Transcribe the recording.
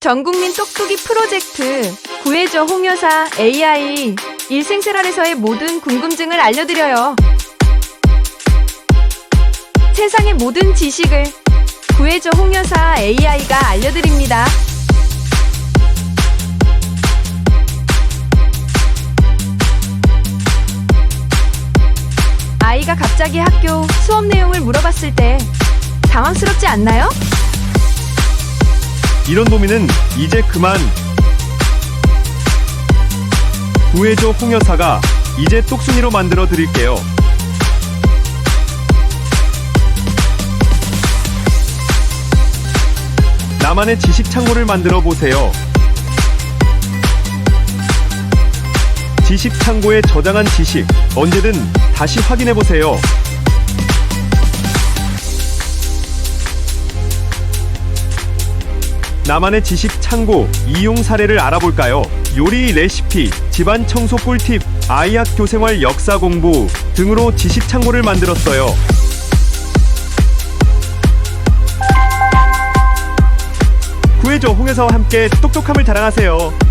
전국민 똑똑이 프로젝트 구해줘 홍여사 AI 일생생활에서의 모든 궁금증을 알려드려요. 세상의 모든 지식을 구해줘 홍여사 AI가 알려드립니다. 아이가 갑자기 학교 수업 내용을 물어봤을 때 당황스럽지 않나요? 이런 고민은 이제 그만. 구해줘 홍여사가 이제 똑순이로 만들어 드릴게요. 나만의 지식 창고를 만들어 보세요. 지식 창고에 저장한 지식 언제든 다시 확인해 보세요. 나만의 지식 창고 이용 사례를 알아볼까요? 요리 레시피, 집안 청소 꿀팁, 아이 학교 생활 역사 공부 등으로 지식 창고를 만들었어요. 구해줘 홍해사와 함께 똑똑함을 자랑하세요.